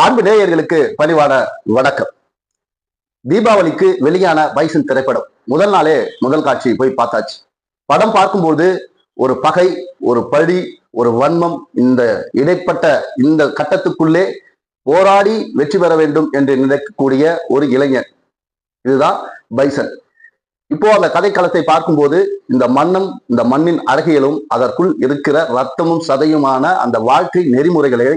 அன்பு நேயர்களுக்கு பணிவான வணக்கம். தீபாவளிக்கு வெளியான பைசன் திரைப்படம் முதல் நாளே முதல் காட்சி போய் பார்த்தாச்சு. படம் பார்க்கும்போது ஒரு பகை ஒரு பழி ஒரு வன்மம் இந்த இடைப்பட்ட இந்த கட்டத்துக்குள்ளே போராடி வெற்றி பெற வேண்டும் என்று நினைக்கக்கூடிய ஒரு இளைஞன். இதுதான் பைசன். இப்போ அந்த கதைக்களத்தை பார்க்கும்போது இந்த மண்ணும் இந்த மண்ணின் அழகியலும் அதற்குள் இருக்கிற ரத்தமும் சதையுமான அந்த வாழ்க்கை நெறிமுறைகளை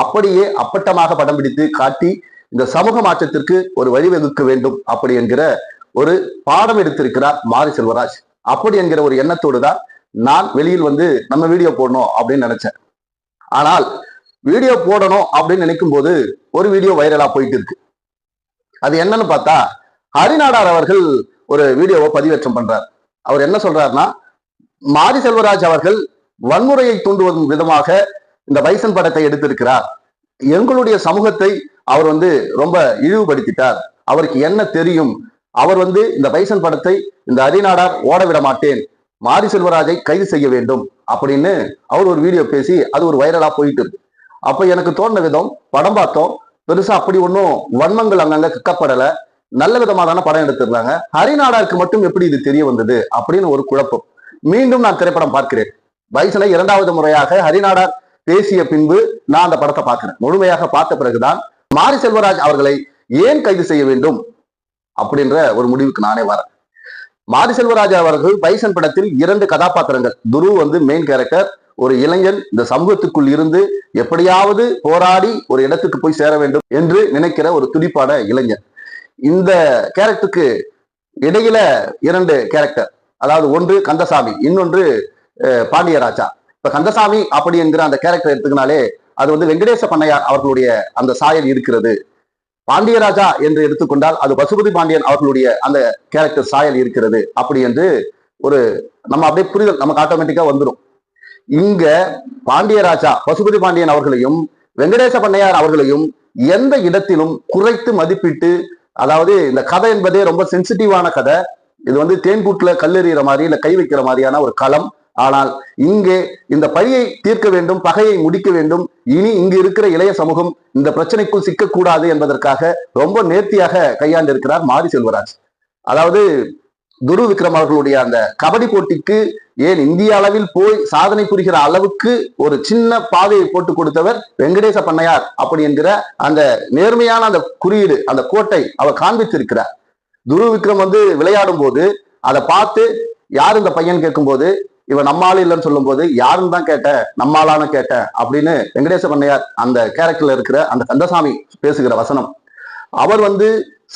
அப்படியே அப்பட்டமாக படம் பிடித்து காட்டி இந்த சமூக மாற்றத்திற்கு ஒரு வழிவகுக்க வேண்டும் அப்படி என்கிற ஒரு பாடம் எடுத்திருக்கிறார் மாரி செல்வராஜ். அப்படி என்கிற ஒரு எண்ணத்தோடு தான் நான் வெளியில் வந்து நம்ம வீடியோ போடணும் அப்படின்னு நினைச்சேன். ஆனால் வீடியோ போடணும் அப்படின்னு நினைக்கும் போது ஒரு வீடியோ வைரலா போயிட்டு இருக்கு அது என்னன்னு பார்த்தா ஹரிநாடார் அவர்கள் ஒரு வீடியோவை பதிவேற்றம் பண்றார். அவர் என்ன சொல்றாருன்னா மாரி செல்வராஜ் அவர்கள் வன்முறையை தூண்டுவதும் விதமாக இந்த பைசன் படத்தை எடுத்திருக்கிறார். எங்களுடைய சமூகத்தை அவர் வந்து ரொம்ப இழிவுபடுத்திட்டார். அவருக்கு என்ன தெரியும்? அவர் வந்து இந்த பைசன் படத்தை இந்த அரிநாடார் ஓட விட மாட்டேன் மாரி செல்வராஜை கைது செய்ய வேண்டும் அப்படின்னு அவர் ஒரு வீடியோ பேசி அது ஒரு வைரலா போயிட்டு. இருக்கு அப்ப எனக்கு தோன்ற விதம் படம் பார்த்தோம். பெருசா அப்படி ஒன்றும் வன்மங்கள் அங்கங்க கக்கப்படல. நல்ல விதமா தானே படம் எடுத்திருந்தாங்க. ஹரிநாடாருக்கு மட்டும் எப்படி இது தெரிய வந்தது அப்படின்னு ஒரு குழப்பம். மீண்டும் நான் திரைப்படம் பார்க்கிறேன். பைசனை இரண்டாவது முறையாக ஹரிநாடார் பேசிய பின்பு நான் அந்த படத்தை பார்க்கிறேன். முழுமையாக பார்த்த பிறகுதான் மாரி செல்வராஜ் அவர்களை ஏன் கைது செய்ய வேண்டும் அப்படின்ற ஒரு முடிவுக்கு நானே வரேன். மாரி செல்வராஜ் அவர்கள் பைசன் படத்தில் இரண்டு கதாபாத்திரங்கள். துரு வந்து மெயின் கேரக்டர் ஒரு இளைஞன் இந்த சமூகத்துக்குள் இருந்து எப்படியாவது போராடி ஒரு இடத்துக்கு போய் சேர வேண்டும் என்று நினைக்கிற ஒரு துடிப்பான இளைஞன். இந்த கேரக்டருக்கு இடையில இரண்டு கேரக்டர் அதாவது ஒன்று கந்தசாமி இன்னொன்று பாண்டியராஜா. இப்ப கந்தசாமி அப்படி என்கிற அந்த கேரக்டர் எடுத்துக்கினாலே அது வந்து வெங்கடேச பண்ணையார் அவர்களுடைய அந்த சாயல் இருக்கிறது. பாண்டியராஜா என்று எடுத்துக்கொண்டால் அது பசுபதி பாண்டியன் அவர்களுடைய அந்த கேரக்டர் சாயல் இருக்கிறது. அப்படி என்று ஒரு நம்ம அப்படியே புரிதல் நமக்கு ஆட்டோமேட்டிக்கா வந்துடும் இங்க பாண்டியராஜா பசுபதி பாண்டியன் அவர்களையும் வெங்கடேச பண்ணையார் அவர்களையும் எந்த இடத்திலும் குறைத்து மதிப்பிட்டு அதாவது இந்த கதை என்பதே ரொம்ப சென்சிட்டிவான கதை. இது வந்து தேன்கூட்டில் கல்லெறிகிற மாதிரி இல்லை கை வைக்கிற மாதிரியான ஒரு களம். ஆனால் இங்கே இந்த பழியை தீர்க்க வேண்டும் பகையை முடிக்க வேண்டும். இனி இங்கு இருக்கிற இளைய சமூகம் இந்த பிரச்சனைக்குள் சிக்கக்கூடாது என்பதற்காக ரொம்ப நேர்த்தியாக கையாண்டு இருக்கிறார் மாரி செல்வராஜ். அதாவது துரு விக்ரம் அவர்களுடைய அந்த கபடி போட்டிக்கு ஏன் இந்திய அளவில் போய் சாதனை புரிகிற அளவுக்கு ஒரு சின்ன பாதையை போட்டு கொடுத்தவர் வெங்கடேச பண்ணையார் அப்படி என்கிற அந்த நேர்மையான அந்த குறியீடு அந்த கோட்டை அவர் காண்பித்திருக்கிறார். துரு விக்ரம் வந்து விளையாடும் போது அதை பார்த்து யார் இந்த பையன் கேட்கும்போது இவன் நம்மாள் இல்லைன்னு சொல்லும்போது யாருன்னு தான் கேட்டேன் நம்மளான கேட்டேன் அப்படின்னு வெங்கடேச பண்ணையார் அந்த கேரக்டர்ல இருக்கிற அந்த கந்தசாமி பேசுகிற வசனம். அவர் வந்து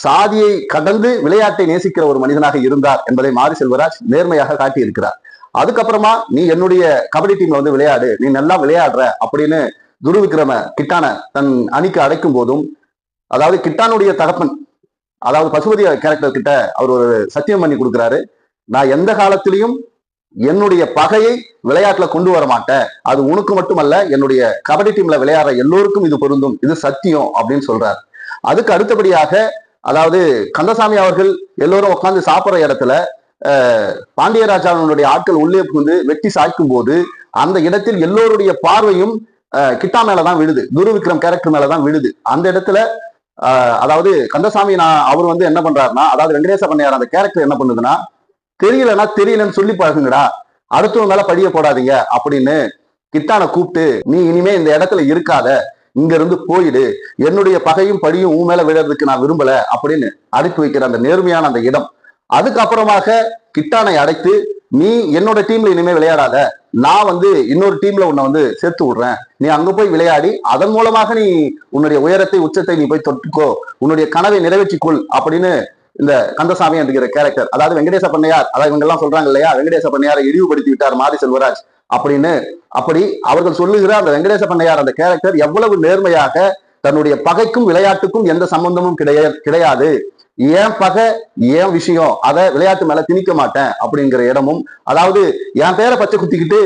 சாதியை கடந்து விளையாட்டை நேசிக்கிற ஒரு மனிதனாக இருந்தார் என்பதை மாரி செல்வராஜ் நேர்மையாக காட்டியிருக்கிறார். அதுக்கப்புறமா நீ என்னுடைய கபடி டீம்ல வந்து விளையாடு. நீ நல்லா விளையாடுற. அப்படின்னு துரு விக்ரம கிட்டான தன் அணிக்கு அடைக்கும் போதும் அதாவது கிட்டானுடைய தகப்பன் அதாவது பசுபதி கேரக்டர் கிட்ட அவர் ஒரு சத்தியம் பண்ணி கொடுக்குறாரு. நான் எந்த காலத்திலையும் என்னுடைய பகையை விளையாட்டுல கொண்டு வர மாட்டேன். அது உனக்கு மட்டுமல்ல என்னுடைய கபடி டீம்ல விளையாடுற எல்லோருக்கும் இது பொருந்தும். இது சத்தியம் அப்படின்னு சொல்றார். அதுக்கு அடுத்தபடியாக அதாவது கந்தசாமி அவர்கள் எல்லோரும் உட்காந்து சாப்பிட்ற இடத்துல பாண்டியராஜாவினுடைய ஆட்கள் உள்ளே புகுந்து வெட்டி சாய்க்கும் போது அந்த இடத்தில் எல்லோருடைய பார்வையும் கிட்டா மேலதான் விழுது. குரு விக்ரம் கேரக்டர் மேலதான் விழுது. அந்த இடத்துல அதாவது கந்தசாமி நான் அவர் வந்து என்ன பண்றாருன்னா அதாவது வெங்கடேச பண்ணையார் அந்த கேரக்டர் என்ன பண்ணுதுன்னா தெரியலன்னா தெரியலன்னு சொல்லி பாருங்கடா அடுத்தவங்க மேல படிய போடாதீங்க அப்படின்னு கிட்டானை கூப்பிட்டு நீ இனிமே இந்த இடத்துல இருக்காத. இங்க இருந்து போயிடு. என்னுடைய பகையும் படியும் உன் மேல விழறதுக்கு நான் விரும்பல. அப்படின்னு அடைத்து வைக்கிற அந்த நேர்மையான அந்த இடம். அதுக்கப்புறமாக கிட்டானை அடைத்து நீ என்னோட டீம்ல இனிமே விளையாடாத. நான் வந்து இன்னொரு டீம்ல உன்னை வந்து சேர்த்து விடுறேன். நீ அங்க போய் விளையாடி அதன் மூலமாக நீ உன்னுடைய உயரத்தை உச்சத்தை நீ போய் தொட்டுக்கோ. உன்னுடைய கனவை நிறைவேற்றிக்கொள். அப்படின்னு இந்த கந்தசாமி என்கிற கேரக்டர் அதாவது வெங்கடேச பண்ணையார் அதாவது இவங்க எல்லாம் சொல்றாங்க இல்லையா? வெங்கடேச பண்ணையாரை இழிவுபடுத்தி விட்டார் மாரி செல்வராஜ் அப்படின்னு. அப்படி அவர்கள் சொல்லுகிற அந்த வெங்கடேச பண்ணையார் அந்த கேரக்டர் எவ்வளவு நேர்மையாக தன்னுடைய பகைக்கும் விளையாட்டுக்கும் எந்த சம்பந்தமும் கிடையா கிடையாது. ஏன் பகை? ஏன் விஷயம்? அதை விளையாட்டு மேல திணிக்க மாட்டேன் அப்படிங்கிற இடமும் அதாவது என் பேரை பச்சை குத்திக்கிட்டு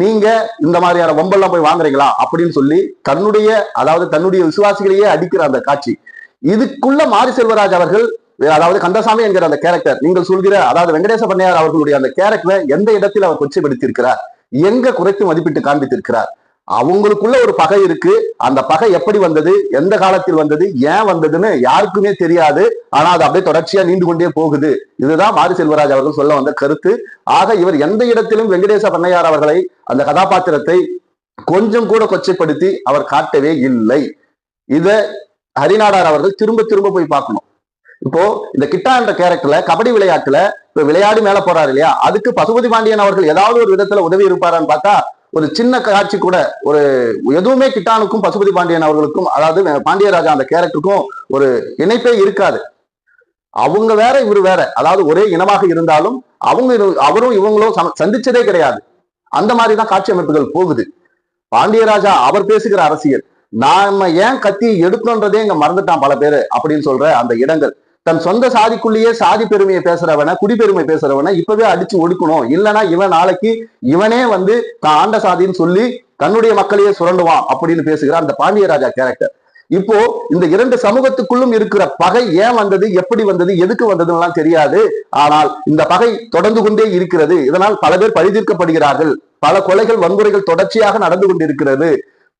நீங்க இந்த மாதிரியான வம்பெல்லாம் போய் வாங்குறீங்களா அப்படின்னு சொல்லி தன்னுடைய அதாவது தன்னுடைய விசுவாசிகளையே அடிக்கிற அந்த காட்சி. இதுக்குள்ள மாரி செல்வராஜ் அவர்கள் அதாவது கந்தசாமி என்கிற அந்த கேரக்டர் நீங்கள் சொல்கிற அதாவது வெங்கடேச பண்ணையார் அவர்களுடைய அந்த கேரக்டரை எந்த இடத்தில் அவர் கொச்சைப்படுத்தி எங்க குறைத்து மதிப்பிட்டு காண்பித்திருக்கிறார்? அவங்களுக்குள்ள ஒரு பகை இருக்கு. அந்த பகை எப்படி வந்தது? எந்த காலத்தில் வந்தது? ஏன் வந்ததுன்னு யாருக்குமே தெரியாது. ஆனா அது அப்படியே தொடர்ச்சியா நீண்டு கொண்டே போகுது. இதுதான் மாரி செல்வராஜ் அவர்கள் சொல்ல வந்த கருத்து. ஆக இவர் எந்த இடத்திலும் வெங்கடேச பண்ணையார் அவர்களை அந்த கதாபாத்திரத்தை கொஞ்சம் கூட கொச்சைப்படுத்தி அவர் காட்டவே இல்லை. இத ஹரிநாடார் அவர்கள் திரும்ப திரும்ப போய் பார்க்கணும். இப்போ இந்த கிட்டா என்ற கேரக்டர்ல கபடி விளையாட்டுல இப்ப விளையாடி மேல போறாரு இல்லையா? அதுக்கு பசுபதி பாண்டியன் அவர்கள் ஏதாவது ஒரு விதத்துல உதவி இருப்பாரான்னு பார்த்தா ஒரு சின்ன காட்சி கூட ஒரு எதுவுமே கிட்டானுக்கும் பசுபதி பாண்டியன் அவர்களுக்கும் அதாவது பாண்டியராஜா அந்த கேரக்டருக்கும் ஒரு இணைப்பே இருக்காது. அவங்க வேற இவர் வேற. அதாவது ஒரே இனமாக இருந்தாலும் அவங்க அவரும் இவங்களும் சந்திச்சதே கிடையாது. அந்த மாதிரி தான் காட்சி அமைப்புகள் போகுது. பாண்டியராஜா அவர் பேசுகிற அரசியல் நாம ஏன் கத்தி எடுக்கணுன்றதே இங்க மறந்துட்டான் பல பேரு அப்படின்னு சொல்ற அந்த இடங்கள். தன் சொந்த சாதிக்குள்ளேயே சாதி பெருமையை பேசுறவன குடிப்பெருமை பேசுறவன இப்பவே அடிச்சு ஒடுக்கணும். இல்லைன்னா இவன் நாளைக்கு இவனே வந்து தான் ஆண்ட சாதின்னு சொல்லி தன்னுடைய மக்களையே சுரண்டுவான் அப்படின்னு பேசுகிற அந்த பாண்டியராஜா கேரக்டர் இப்போ இந்த இரண்டு சமூகத்துக்குள்ளும் இருக்கிற பகை ஏன் வந்தது எப்படி வந்தது எதுக்கு வந்ததுலாம் தெரியாது. ஆனால் இந்த பகை தொடர்ந்து கொண்டே இருக்கிறது. இதனால் பல பேர் பழிதீர்க்கப்படுகிறார்கள். பல கொலைகள் வன்முறைகள் தொடர்ச்சியாக நடந்து கொண்டிருக்கிறது.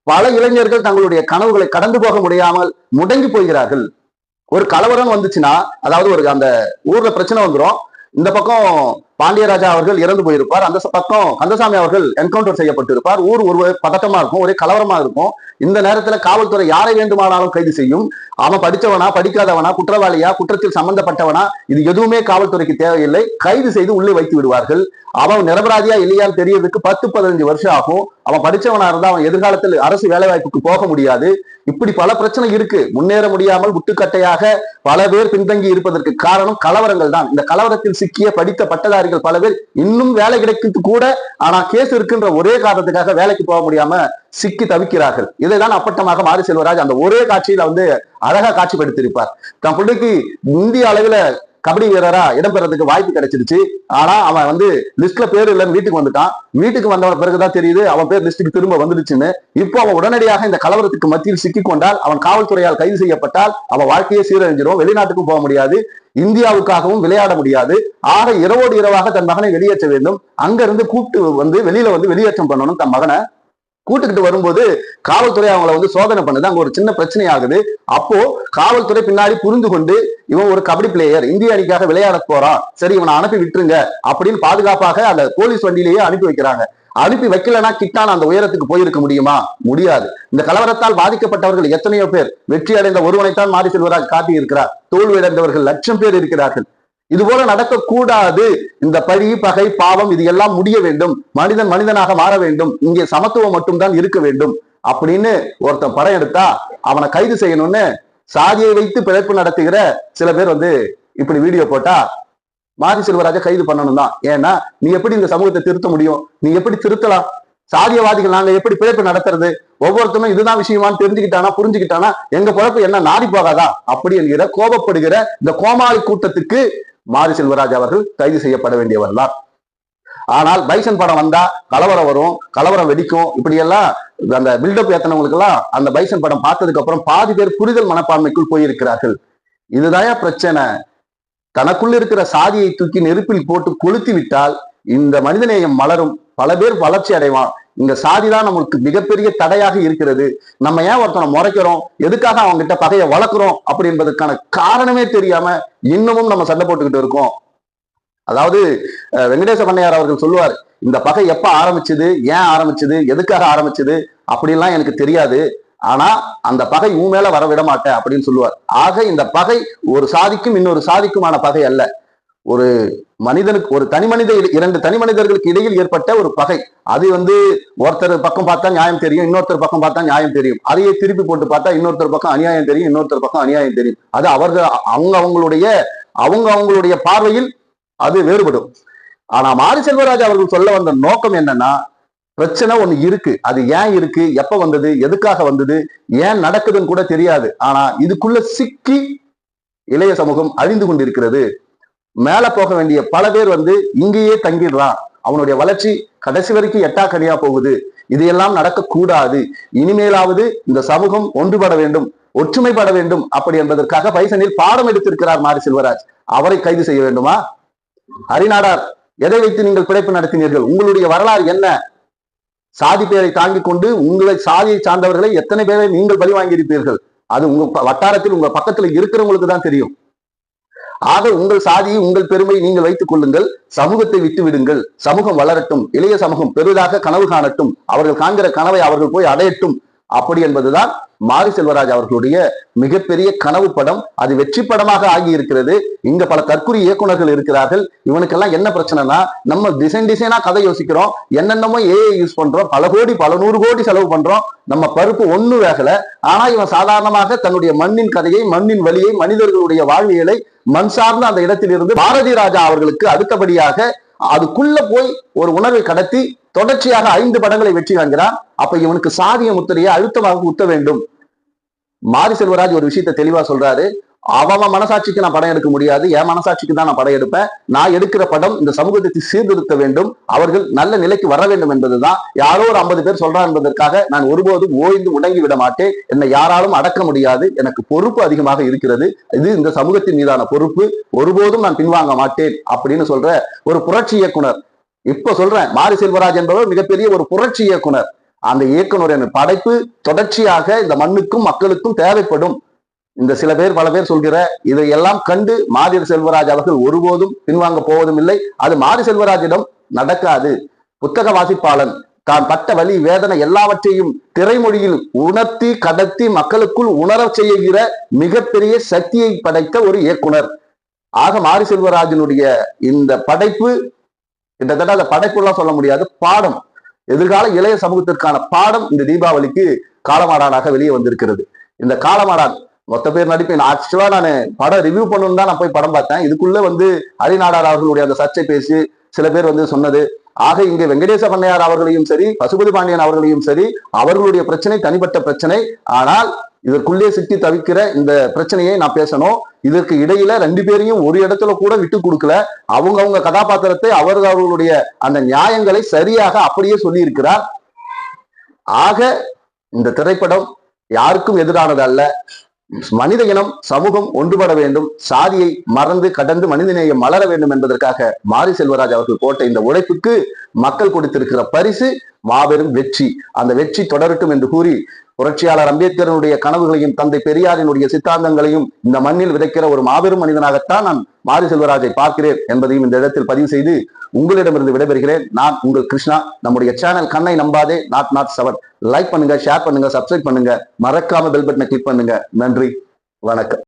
பல இளைஞர்கள் தங்களுடைய கனவுகளை கடந்து போக முடியாமல் முடங்கி போகிறார்கள். ஒரு கலவரம் வந்துச்சுன்னா அதாவது ஒரு அந்த ஊர்ல பிரச்சனை வந்துடும் இந்த பக்கம் பாண்டியராஜா அவர்கள் இறந்து போயிருப்பார். அந்த பக்கம் கந்தசாமி அவர்கள் என்கவுண்டர் செய்யப்பட்டிருப்பார். ஊர் ஒரு பதட்டமா இருக்கும் ஒரே கலவரமா இருக்கும். இந்த நேரத்துல காவல்துறை யாரை வேண்டுமானாலும் கைது செய்யும். அவன் படிச்சவனா படிக்காதவனா குற்றவாளியா குற்றத்தில் சம்பந்தப்பட்டவனா இது எதுவுமே காவல்துறைக்கு தேவையில்லை. கைது செய்து உள்ளே வைத்து விடுவார்கள். அவன் நிரபராதியா இல்லையான்னு தெரியறதுக்கு பத்து பதினஞ்சு வருஷம் ஆகும். அவன் படிச்சவனா இருந்தா அவன் எதிர்காலத்தில் அரசு வேலை வாய்ப்புக்கு போக முடியாது. இப்படி பல பிரச்சனை இருக்கு. முன்னேற முடியாமல் முட்டுக்கட்டையாக பல பேர் பின்தங்கி இருப்பதற்கு காரணம் கலவரங்கள் தான். இந்த கலவரத்தில் சிக்கிய படித்த அதிகாரிகள் பல பேர் இன்னும் வேலை கிடைக்கிறது கூட ஆனா கேஸ் இருக்கின்ற ஒரே காரணத்துக்காக வேலைக்கு போக முடியாம சிக்கி தவிக்கிறார்கள். இதைதான் அப்பட்டமாக மாரி செல்வராஜ் அந்த ஒரே காட்சியில வந்து அழகா காட்சிப்படுத்தியிருப்பார். தன் பிள்ளைக்கு இந்திய அளவுல கபடி வீரரா இடம்பெறதுக்கு வாய்ப்பு கிடைச்சிருச்சு. ஆனா அவன் வந்து லிஸ்ட்ல பேர் இல்லைன்னு வீட்டுக்கு வந்துட்டான். வீட்டுக்கு வந்த பிறகுதான் தெரியுது அவன் பேர் லிஸ்ட்டுக்கு திரும்ப வந்துடுச்சுன்னு இப்போ அவன் உடனடியாக இந்த கலவரத்துக்கு மத்தியில் சிக்கிக்கொண்டால் அவன் காவல்துறையால் கைது செய்யப்பட்டால் அவன் வாழ்க்கையே சீரழிஞ்சிடும் வெளிநாட்டுக்கும் போக முடியாது. இந்தியாவுக்காகவும் விளையாட முடியாது. ஆக இரவோடு இரவாக தன் மகனை வெளியேற்ற வேண்டும். அங்கிருந்து கூப்பிட்டு வந்து வெளியில வந்து வெளியேற்றம் பண்ணணும் தன் மகனை. கூட்டுக்கிட்டு வரும்போது காவல்துறை அவங்கள வந்து சோதனை பண்ணுது. அங்க ஒரு சின்ன பிரச்சனை ஆகுது அப்போ காவல்துறை பின்னாடி புரிந்து கொண்டு இவன் ஒரு கபடி பிளேயர் இந்திய அணிக்காக விளையாட போறான். சரி இவனை அனுப்பி விட்டுருங்க அப்படின்னு பாதுகாப்பாக அந்த போலீஸ் வண்டியிலேயே அனுப்பி வைக்கிறாங்க. அனுப்பி வைக்கலனா கிட்டான அந்த உயரத்துக்கு போயிருக்க முடியுமா? முடியாது. இந்த கலவரத்தால் பாதிக்கப்பட்டவர்கள் எத்தனையோ பேர் வெற்றி அடைந்த ஒருவனைத்தான் மாறி செல்வராக காட்டி இருக்கிறார் தோல்வி அடைந்தவர்கள் லட்சம் பேர் இருக்கிறார்கள். இது போல நடக்கக்கூடாது. இந்த பழி பகை பாவம் இது எல்லாம் முடிய வேண்டும். மனிதன் மனிதனாக மாற வேண்டும். இங்கே சமத்துவம் மட்டும்தான் இருக்க வேண்டும். அப்படின்னு ஒருத்தன் படம் எடுத்தா அவனை கைது செய்யணும்னு சாதியை வைத்து பிழைப்பு நடத்துகிற சில பேர் வந்து இப்படி வீடியோ போட்டா மாரி செல்வராஜை கைது பண்ணணும் தான் ஏன்னா நீ எப்படி இந்த சமூகத்தை திருத்த முடியும்? நீ எப்படி திருத்தலாம்? சாதியவாதிகள் நாங்க எப்படி பிழைப்பு நடத்துறது? ஒவ்வொருத்தரும் இதுதான் விஷயமான்னு தெரிஞ்சுக்கிட்டானா புரிஞ்சுக்கிட்டானா எங்க பிறப்பு என்ன நாடி போகாதா? அப்படி என்கிற கோபப்படுகிற இந்த கோமாளி கூட்டத்துக்கு மாரி செல்வராஜ் அவர்கள் கைது செய்யப்பட வேண்டியவர் தான் ஆனால் பைசன் படம் வந்தா கலவரம் வரும் கலவரம் வெடிக்கும். இப்படி எல்லாம் அந்த பில்டப் ஏத்தனவங்களுக்கு எல்லாம் அந்த பைசன் படம் பார்த்ததுக்கு அப்புறம் பாதி பேர் புரிதல் மனப்பான்மைக்குள் போயிருக்கிறார்கள். இதுதான் பிரச்சனை. தனக்குள்ள இருக்கிற சாதியை தூக்கி நெருப்பில் போட்டு கொளுத்தி விட்டால் இந்த மனிதநேயம் மலரும் பல பேர் வளர்ச்சி அடைவான். இந்த சாதி தான் நம்மளுக்கு மிகப்பெரிய தடையாக இருக்கிறது. நம்ம ஏன் ஒருத்தனை முறைக்கிறோம்? எதுக்காக அவங்க கிட்ட பகையை வளர்க்குறோம்? அப்படி என்பதற்கான காரணமே தெரியாம இன்னமும் நம்ம சண்டை போட்டுக்கிட்டு இருக்கோம். அதாவது வெங்கடேச பண்ணையார் அவர்கள் சொல்லுவார் இந்த பகை எப்ப ஆரம்பிச்சது? ஏன் ஆரம்பிச்சது? எதுக்காக ஆரம்பிச்சது? அப்படிலாம் எனக்கு தெரியாது. ஆனா அந்த பகை உன் மேல வர விட மாட்டேன் அப்படின்னு சொல்லுவார். ஆக இந்த பகை ஒரு சாதிக்கும் இன்னொரு சாதிக்குமான பகை அல்ல. ஒரு மனிதனுக்கு ஒரு தனி மனித இரண்டு தனி மனிதர்களுக்கு இடையில் ஏற்பட்ட ஒரு பகை. அது வந்து ஒருத்தர் பக்கம் பார்த்தா நியாயம் தெரியும் இன்னொருத்தர் பக்கம் பார்த்தா நியாயம் தெரியும். அதையே திருப்பி போட்டு பார்த்தா இன்னொருத்தர் பக்கம் அநியாயம் தெரியும் இன்னொருத்தர் பக்கம் அநியாயம் தெரியும். அது அவர்கள் அவங்க அவங்களுடைய அவங்க அவங்களுடைய பார்வையில் அது வேறுபடும். ஆனா மாரி செல்வராஜ் அவர்கள் சொல்ல வந்த நோக்கம் என்னன்னா பிரச்சனை ஒண்ணு இருக்கு. அது ஏன் இருக்கு? எப்ப வந்தது? எதுக்காக வந்தது? ஏன் நடக்குதுன்னு கூட தெரியாது. ஆனா இதுக்குள்ள சிக்கி இளைய சமூகம் அழிந்து கொண்டிருக்கிறது. மேல போக வேண்டிய பல பேர் வந்து இங்கேயே தங்கிடுறான் அவனுடைய வளர்ச்சி கடைசி வரைக்கும் எட்டா கனியா போகுது. இதையெல்லாம் நடக்கக்கூடாது. இனிமேலாவது இந்த சமூகம் ஒன்றுபட வேண்டும் ஒற்றுமைப்பட வேண்டும் அப்படி என்பதற்காக பைசனில் பாடம் எடுத்திருக்கிறார் மாரி செல்வராஜ். அவரை கைது செய்ய வேண்டுமா? ஹரிநாடார் எதை வைத்து நீங்கள் பிழைப்பு நடத்தினீர்கள்? உங்களுடைய வரலாறு என்ன? சாதி பேரை தாங்கிக் கொண்டு உங்களை சாதியை சார்ந்தவர்களை எத்தனை பேரை நீங்கள் பலி வாங்கியிருப்பீர்கள் அது உங்க ப- வட்டாரத்தில் உங்க பக்கத்துல இருக்கிறவங்களுக்கு தான் தெரியும். ஆக உங்கள் சாதியை உங்கள் பெருமை நீங்கள் வைத்துக் கொள்ளுங்கள். சமூகத்தை விட்டு விடுங்கள். சமூகம் வளரட்டும். இளைய சமூகம் பெரிதாக கனவு காணட்டும். அவர்கள் காண்கிற கனவை அவர்கள் போய் அடையட்டும். அப்படி என்பதுதான் மாரி செல்வராஜ் அவர்களுடைய மிகப்பெரிய கனவு படம். அது வெற்றி படமாக ஆகி இருக்கிறது இங்க பல தற்குறி இயக்குனர்கள் இருக்கிறார்கள். இவனுக்கெல்லாம் என்ன பிரச்சனைனா நம்ம டிசைன் டிசைனா கதை யோசிக்கிறோம். என்னென்னமோ ஏஐ யூஸ் பண்றோம். பல கோடி பல நூறு கோடி செலவு பண்றோம். நம்ம பருப்பு ஒண்ணு வேகல. ஆனா இவன் சாதாரணமாக தன்னுடைய மண்ணின் கதையை மண்ணின் வழியை மனிதர்களுடைய வாழ்வியலை மண் சார்ந்த அந்த இடத்திலிருந்து பாரதி ராஜா அவர்களுக்கு அடுத்தபடியாக அதுக்குள்ள போய் ஒரு உணர்வை கடத்தி தொடர்ச்சியாக ஐந்து படங்களை வெற்றி காண்கிறான் அப்ப இவனுக்கு சாதிய முத்திரையை அழுத்தமாக குத்த வேண்டும். மாரி செல்வராஜ் ஒரு விஷயத்தை தெளிவா சொல்றாரு. அவன் மனசாட்சிக்கு நான் படம் எடுக்க முடியாது. என் மனசாட்சிக்கு தான் நான் படம் எடுப்பேன். நான் எடுக்கிற படம் இந்த சமூகத்தை சீர்திருத்த வேண்டும். அவர்கள் நல்ல நிலைக்கு வர வேண்டும் என்பதுதான். யாரோ ஒரு ஐம்பது பேர் சொல்றான் என்பதற்காக நான் ஒருபோதும் ஓய்ந்து உணங்கி விட மாட்டேன். என்னை யாராலும் அடக்க முடியாது. எனக்கு பொறுப்பு அதிகமாக இருக்கிறது. இது இந்த சமூகத்தின் மீதான பொறுப்பு. ஒருபோதும் நான் பின்வாங்க மாட்டேன் அப்படின்னு சொல்ற ஒரு புரட்சி இயக்குனர். இப்ப சொல்றேன் மாரி செல்வராஜ் என்பவர் மிகப்பெரிய ஒரு புரட்சி இயக்குனர். அந்த இயக்குனரின் படைப்பு தொடர்ச்சியாக இந்த மண்ணுக்கும் மக்களுக்கும் தேவைப்படும். இந்த சில பேர் பல பேர் சொல்கிற இதையெல்லாம் கண்டு மாரி செல்வராஜ் அவர்கள் ஒருபோதும் பின்வாங்க போவதும் இல்லை. அது மாரி செல்வராஜிடம் நடக்காது. புத்தக வாசிப்பாளன் தான் பட்ட வலி வேதனை எல்லாவற்றையும் திரைமொழியில் உணர்த்தி கடத்தி மக்களுக்குள் உணரச் செய்கிற மிகப்பெரிய சக்தியை படைத்த ஒரு இயக்குனர். ஆக மாரி செல்வராஜனுடைய இந்த படைப்பு கிட்டத்தட்ட அந்த படைப்புலாம் சொல்ல முடியாது பாடம். எதிர்கால இளைய சமூகத்திற்கான பாடம் இந்த தீபாவளிக்கு காலமாடானாக வெளியே வந்திருக்கிறது. இந்த காலமாடான் மொத்த பேர் நடிப்பேன் ஆக்சுவலா நான் படம் ரிவ்யூ பண்ணணும் தான் நான் போய் படம் பார்த்தேன். இதுக்குள்ள வந்து அரிநாடார் அவர்களுடைய அந்த சர்ச்சை பேசி சில பேர் வந்து சொன்னது. ஆக இங்கே வெங்கடேச பண்ணையார் அவர்களையும் சரி பசுபதி பாண்டியன் அவர்களையும் சரி அவர்களுடைய பிரச்சனை தனிப்பட்ட பிரச்சனை. ஆனால் இதற்குள்ளே சிக்கி தவிக்கிற இந்த பிரச்சனையை நான் பேசணும். இதற்கு இடையில ரெண்டு பேரையும் ஒரு இடத்துல கூட விட்டு கொடுக்கல. அவங்க அவங்க கதாபாத்திரத்தை அவர்கள் அவர்களுடைய அந்த நியாயங்களை சரியாக அப்படியே சொல்லி இருக்கிறார் ஆக இந்த திரைப்படம் யாருக்கும் எதிரானது அல்ல மனித இனம் சமூகம் ஒன்றுபட வேண்டும். சாதியை மறந்து கடந்து மனிதநேயம் மலர வேண்டும் என்பதற்காக மாரி செல்வராஜ் அவர்கள் போட்ட இந்த உழைப்புக்கு மக்கள் கொடுத்திருக்கிற பரிசு மாபெரும் வெற்றி. அந்த வெற்றி தொடரட்டும் என்று கூறி புரட்சியாளர் அம்பேத்கரனுடைய கனவுகளையும் தந்தை பெரியாரினுடைய சித்தாந்தங்களையும் இந்த மண்ணில் விதைக்கிற ஒரு மாபெரும் மனிதனாகத்தான் நான் மாரி செல்வராஜை பார்க்கிறேன் என்பதையும் இந்த இடத்தில் பதிவு செய்து உங்களிடமிருந்து விடைபெறுகிறேன். நான் உங்கள் கிருஷ்ணா. நம்முடைய சேனல் கண்ணை நம்பாதே. Not not seven. லைக் பண்ணுங்க ஷேர் பண்ணுங்க சப்ஸ்கிரைப் பண்ணுங்க. மறக்காம பெல் பட்டனை கிளிக் பண்ணுங்க. நன்றி. வணக்கம்.